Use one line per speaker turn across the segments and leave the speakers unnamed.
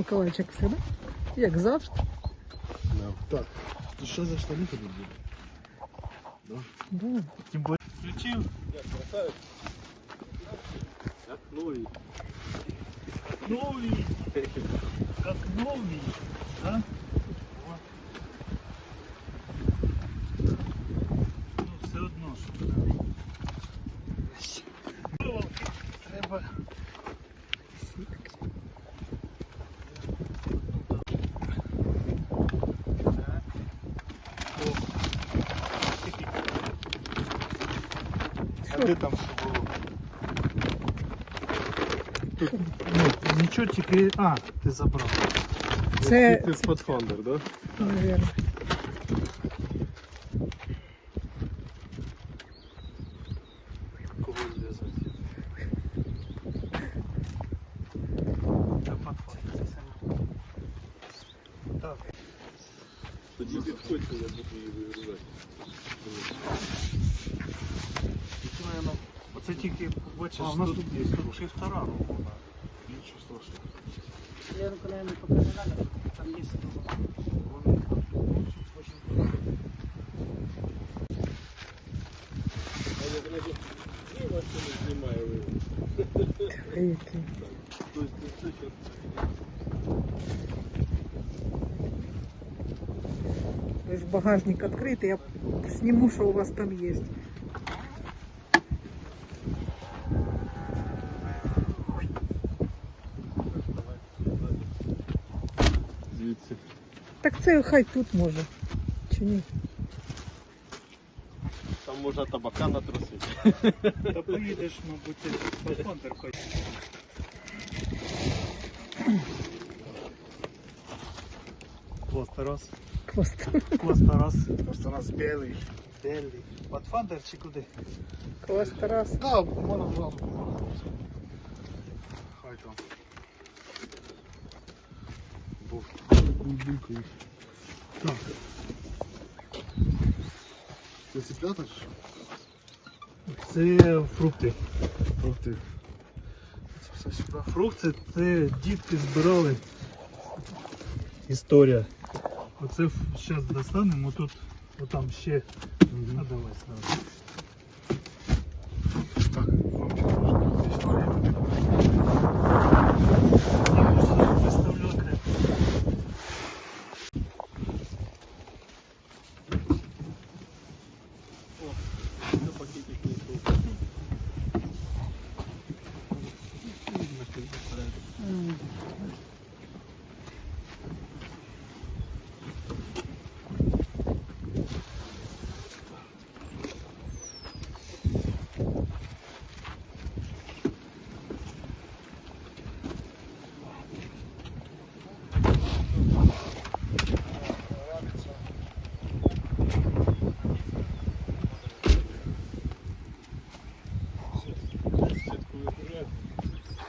Миколайчик все, да? Як завжди.
Так, ти що за штани тобі буде?
Да.
Тим більше включив. Де там що було? Тут, ну, нічого тільки. А, ти забрав.
Це,
Ти з Pathfinder, да?
Наверно.
Кого зв'язати?
Тоді підходьте, я буду її вигрузати.
Це, наверно, оце тільки бачиш,
А, у нас
тут,
тут є
тут півтора року.
Нічого страшного.
Ленку, наверное, пока не надо. Там есть.
Вони очень
А я зразу, ну,
багажник відкритий, я зніму, що у вас там є.
Звідси.
Так це хай тут може. Чи ні?
Там можна табака натрусити.
Та поїдеш, мабуть, по фондер хоч. Просто
Просто
у нас білий. Білий. Патфандер чи куди?
Клас Тарас.
Да, можна зразу. Хай там. Був. Булькають. Так. Це цеплята ж?
Це фрукти.
Фрукти. Це все.
Фрукти це дітки збирали. Історія. Оце зараз достанемо, тут отам ще. А давай сразу.
Так, вам ще трошки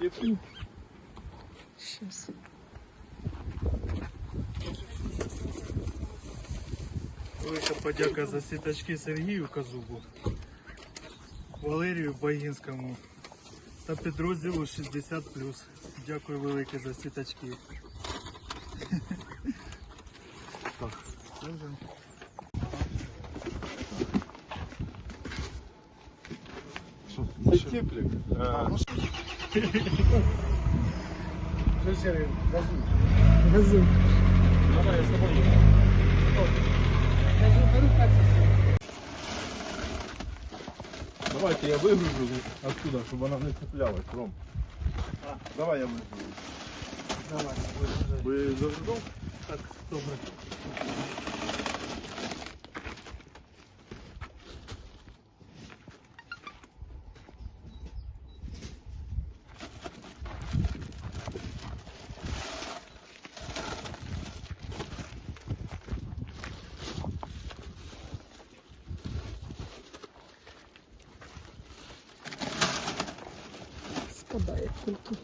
вибираю.
Велика подяка за сіточки Сергію Казубу, Валерію Багінському та підрозділу 60. Дякую велике за сіточки. Так, Теплик. А,
а, ну что,
Серый, газуй. Газуй.
Давай, я с тобой еду. Давайте я выгружу отсюда, чтобы она не цеплялась, Ром.
А.
Давай я выгружу.
Давай, выгружай.
Вы загружал?
Так, добрый.
Спадає тільки.